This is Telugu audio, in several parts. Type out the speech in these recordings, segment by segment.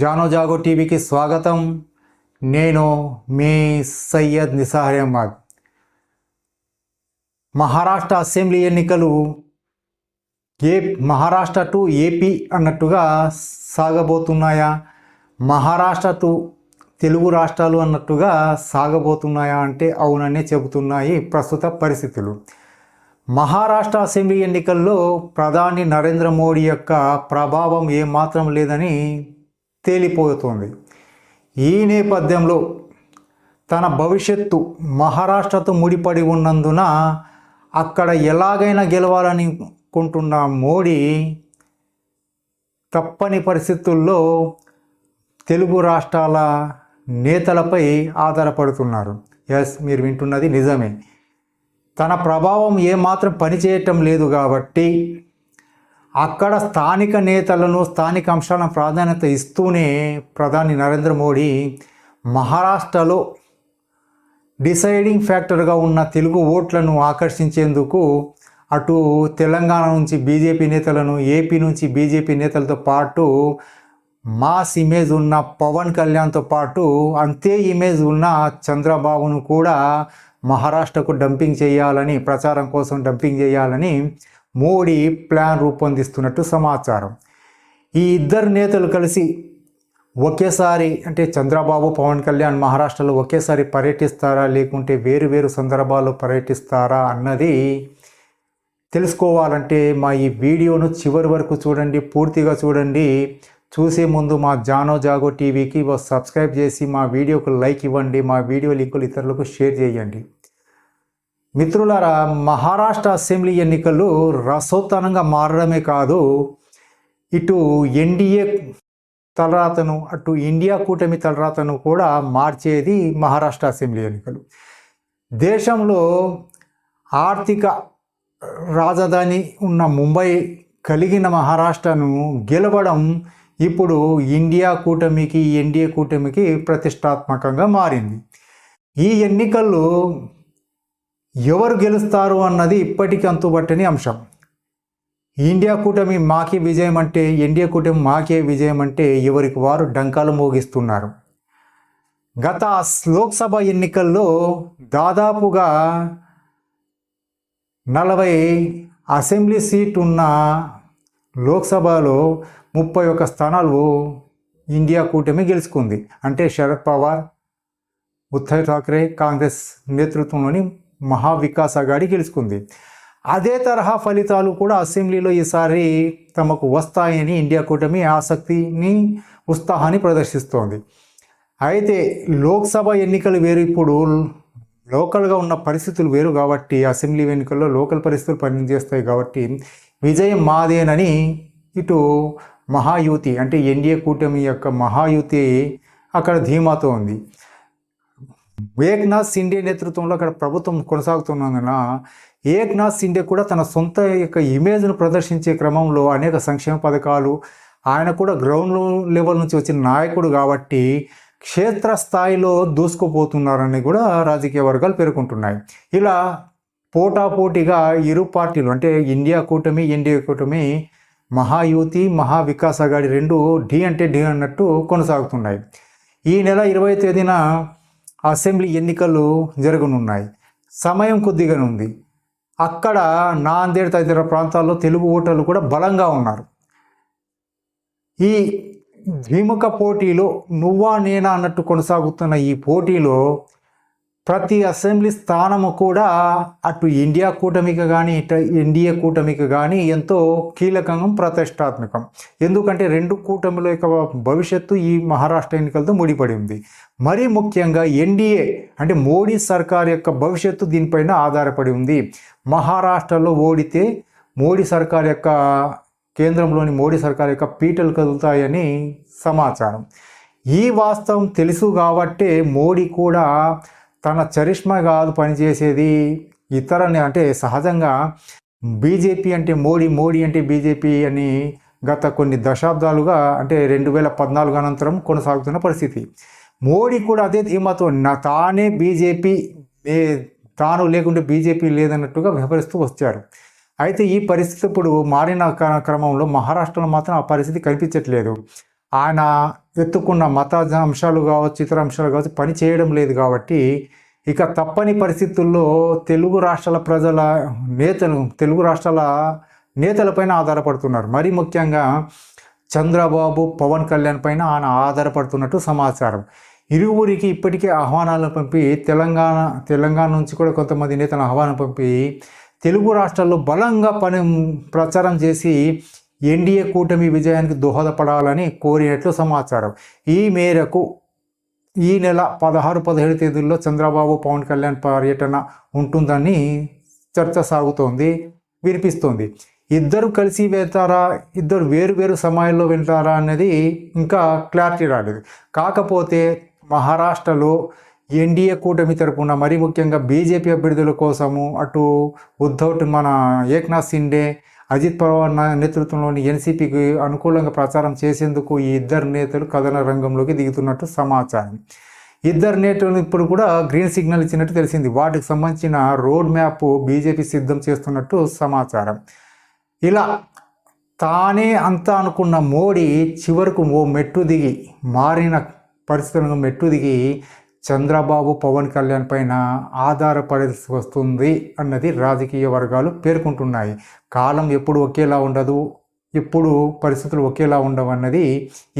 జానో జాగో టీవీకి స్వాగతం. నేను మీ సయ్యద్ నిసార్ అహ్మద్. మహారాష్ట్ర అసెంబ్లీ ఎన్నికలు ఏ మహారాష్ట్ర టు ఏపీ అన్నట్టుగా సాగబోతున్నాయా? మహారాష్ట్ర టు తెలుగు రాష్ట్రాలు అన్నట్టుగా సాగబోతున్నాయా అంటే అవుననే చెబుతున్నాయి ప్రస్తుత పరిస్థితులు. మహారాష్ట్ర అసెంబ్లీ ఎన్నికల్లో ప్రధాని నరేంద్ర మోడీ యొక్క ప్రభావం ఏమాత్రం లేదని తేలిపోతుంది. ఈ నేపథ్యంలో తన భవిష్యత్తు మహారాష్ట్రతో ముడిపడి ఉన్నందున అక్కడ ఎలాగైనా గెలవాలనుకుంటున్న మోడీ తప్పని పరిస్థితుల్లో తెలుగు రాష్ట్రాల నేతలపై ఆధారపడుతున్నారు. ఎస్ మీరు వింటున్నది నిజమే. తన ప్రభావం ఏమాత్రం పనిచేయటం లేదు కాబట్టి అక్కడ స్థానిక నేతలను స్థానిక అంశాలను ప్రాధాన్యత ఇస్తూనే ప్రధాని నరేంద్ర మోడీ మహారాష్ట్రలో డిసైడింగ్ ఫ్యాక్టర్గా ఉన్న తెలుగు ఓట్లను ఆకర్షించేందుకు అటు తెలంగాణ నుంచి బీజేపీ నేతలను ఏపీ నుంచి బీజేపీ నేతలతో పాటు మాస్ ఇమేజ్ ఉన్న పవన్ కళ్యాణ్తో పాటు అంతే ఇమేజ్ ఉన్న చంద్రబాబును కూడా మహారాష్ట్రకు డంపింగ్ చేయాలని ప్రచారం కోసం డంపింగ్ చేయాలని మోడీ ప్లాన్ రూపొందిస్తున్నట్టు సమాచారం. ఈ ఇద్దరు నేతలు కలిసి ఒకేసారి అంటే చంద్రబాబు పవన్ కళ్యాణ్ మహారాష్ట్రలో ఒకేసారి పర్యటిస్తారా లేకుంటే వేరు వేరు సందర్భాల్లో పర్యటిస్తారా అన్నది తెలుసుకోవాలంటే మా ఈ వీడియోను చివరి వరకు చూడండి పూర్తిగా చూడండి. చూసే ముందు మా జానో జాగో టీవీకి సబ్స్క్రైబ్ చేసి మా వీడియోకు లైక్ ఇవ్వండి మా వీడియో లింకులు ఇతరులకు షేర్ చేయండి. మిత్రులారా మహారాష్ట్ర అసెంబ్లీ ఎన్నికలు రసోత్తనంగా మారడమే కాదు ఇటు ఎన్డీఏ తలరాతను అటు ఇండియా కూటమి తలరాతను కూడా మార్చేది మహారాష్ట్ర అసెంబ్లీ ఎన్నికలు. దేశంలో ఆర్థిక రాజధాని ఉన్న ముంబై కలిగిన మహారాష్ట్రను గెలవడం ఇప్పుడు ఇండియా కూటమికి ఎన్డీఏ కూటమికి ప్రతిష్టాత్మకంగా మారింది. ఈ ఎన్నికల్లో ఎవరు గెలుస్తారు అన్నది ఇప్పటికీ అంతుబట్టని అంశం. ఇండియా కూటమి మాకే విజయం అంటే ఎన్డీఏ కూటమి మాకే విజయం అంటే ఎవరికి వారు డంకాలు మోగిస్తున్నారు. గత లోక్సభ ఎన్నికల్లో దాదాపుగా నలభై అసెంబ్లీ సీట్ ఉన్న లోక్సభలో ముప్పై ఒక్క స్థానాలు ఇండియా కూటమి గెలుచుకుంది. అంటే శరద్ పవార్ ఉద్ధవ్ ఠాక్రే కాంగ్రెస్ నేతృత్వంలోని మహావికాస్ అగాడి గెలుచుకుంది. అదే తరహా ఫలితాలు కూడా అసెంబ్లీలో ఈసారి తమకు వస్తాయని ఇండియా కూటమి ఆసక్తిని ఉత్సాహాన్ని ప్రదర్శిస్తోంది. అయితే లోక్సభ ఎన్నికలు వేరు ఇప్పుడు లోకల్గా ఉన్న పరిస్థితులు వేరు కాబట్టి అసెంబ్లీ ఎన్నికల్లో లోకల్ పరిస్థితులు పనిచేస్తాయి కాబట్టి విజయం మాదేనని ఇటు మహాయుతి అంటే ఎన్డీఏ కూటమి యొక్క మహాయుతి అక్కడ ధీమాతో ఉంది. ఏక్నాథ్ సిండే నేతృత్వంలో అక్కడ ప్రభుత్వం కొనసాగుతున్నందున ఏక్నాథ్ సిండే కూడా తన సొంత యొక్క ఇమేజ్ను ప్రదర్శించే క్రమంలో అనేక సంక్షేమ పథకాలు ఆయన కూడా గ్రౌండ్ లెవెల్ నుంచి వచ్చిన నాయకుడు కాబట్టి క్షేత్రస్థాయిలో దూసుకుపోతున్నారని కూడా రాజకీయ వర్గాలు పేర్కొంటున్నాయి. ఇలా పోటాపోటీగా ఇరు పార్టీలు అంటే ఇండియా కూటమి ఎన్డీఏ కూటమి మహాయుతి మహావికాస్ అగాడి రెండు డి అంటే డి అన్నట్టు కొనసాగుతున్నాయి. ఈ నెల ఇరవై తేదీన అసెంబ్లీ ఎన్నికలు జరగనున్నాయి. సమయం కొద్దిగానే ఉంది అక్కడ నాందేడ్ తదితర ప్రాంతాల్లో తెలుగు ఓటర్లు కూడా బలంగా ఉన్నారు. ఈ ద్విముఖ పోటీలో నువ్వా నేనా అన్నట్టు కొనసాగుతున్న ఈ పోటీలో ప్రతి అసెంబ్లీ స్థానము కూడా అటు ఇండియా కూటమికి కానీ ఇటు ఎన్డీఏ కూటమికి కానీ ఎంతో కీలకంగా ప్రతిష్టాత్మకం. ఎందుకంటే రెండు కూటమిల యొక్క భవిష్యత్తు ఈ మహారాష్ట్ర ఎన్నికలతో ముడిపడి ఉంది. మరీ ముఖ్యంగా ఎన్డీఏ అంటే మోడీ సర్కార్ యొక్క భవిష్యత్తు దీనిపైన ఆధారపడి ఉంది. మహారాష్ట్రలో ఓడితే మోడీ సర్కార్ యొక్క కేంద్రంలోని మోడీ సర్కార్ యొక్క పీటలు కదులుతాయని సమాచారం. ఈ వాస్తవం తెలుసు కాబట్టే మోడీ కూడా తన చరిష్మా కాదు పనిచేసేది ఇతరులని అంటే సహజంగా బీజేపీ అంటే మోడీ మోడీ అంటే బీజేపీ అని గత కొన్ని దశాబ్దాలుగా అంటే రెండు వేల పద్నాలుగు అనంతరం కొనసాగుతున్న పరిస్థితి. మోడీ కూడా అదే ధీమాతో నా తానే బీజేపీ తాను లేకుంటే బీజేపీ లేదన్నట్టుగా వ్యవహరిస్తూ వచ్చారు. అయితే ఈ పరిస్థితి ఇప్పుడు మారిన క్రమంలో మహారాష్ట్రలో మాత్రం ఆ పరిస్థితి కనిపించట్లేదు. ఆయన ఎత్తుకున్న మత అంశాలు కావచ్చు ఇతర అంశాలు కావచ్చు పని చేయడం లేదు కాబట్టి ఇక తప్పని పరిస్థితుల్లో తెలుగు రాష్ట్రాల ప్రజల నేతలు తెలుగు రాష్ట్రాల నేతలపైన ఆధారపడుతున్నారు. మరీ ముఖ్యంగా చంద్రబాబు పవన్ కళ్యాణ్ పైన ఆయన ఆధారపడుతున్నట్టు సమాచారం. ఇరువురికి ఇప్పటికే ఆహ్వానాలను పంపి తెలంగాణ తెలంగాణ నుంచి కూడా కొంతమంది నేతలను ఆహ్వానం పంపి తెలుగు రాష్ట్రాల్లో బలంగా పని ప్రచారం చేసి ఎన్డీఏ కూటమి విజయానికి దోహదపడాలని కోరినట్లు సమాచారం. ఈ మేరకు ఈ నెల పదహారు పదిహేడు తేదీల్లో చంద్రబాబు పవన్ కళ్యాణ్ పర్యటన ఉంటుందని చర్చ సాగుతోంది వినిపిస్తోంది. ఇద్దరు కలిసి వెళ్తారా ఇద్దరు వేరు వేరు సమయాల్లో వెళ్తారా అనేది ఇంకా క్లారిటీ రాలేదు. కాకపోతే మహారాష్ట్రలో ఎన్డీఏ కూటమి తరపున మరీ ముఖ్యంగా బీజేపీ అభ్యర్థుల కోసము అటు ఉద్ధవ్ మన ఏక్నాథ్ సిండే అజిత్ పవార్ నేతృత్వంలోని ఎన్సీపీకి అనుకూలంగా ప్రచారం చేసేందుకు ఈ ఇద్దరు నేతలు కథన రంగంలోకి దిగుతున్నట్టు సమాచారం. ఇద్దరు నేతలు ఇప్పుడు కూడా గ్రీన్ సిగ్నల్ ఇచ్చినట్టు తెలిసింది. వాటికి సంబంధించిన రోడ్ మ్యాప్ బీజేపీ సిద్ధం చేస్తున్నట్టు సమాచారం. ఇలా తానే అంతా అనుకున్న మోడీ చివరకు ఓ మెట్టు దిగి మారిన పరిస్థితులను మెట్టు దిగి చంద్రబాబు పవన్ కళ్యాణ్ పైన ఆధారపడాల్సి వస్తుంది అన్నది రాజకీయ వర్గాలు పేర్కొంటున్నాయి. కాలం ఎప్పుడు ఒకేలా ఉండదు ఎప్పుడు పరిస్థితులు ఒకేలా ఉండవు అన్నది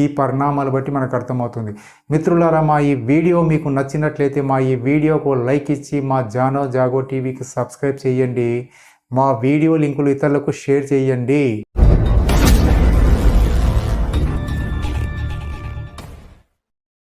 ఈ పరిణామాలు బట్టి మనకు అర్థమవుతుంది. మిత్రులారా మా ఈ వీడియో మీకు నచ్చినట్లయితే మా ఈ వీడియోకు లైక్ ఇచ్చి మా జానో జాగో టీవీకి సబ్స్క్రైబ్ చేయండి. మా వీడియో లింకులు ఇతరులకు షేర్ చేయండి.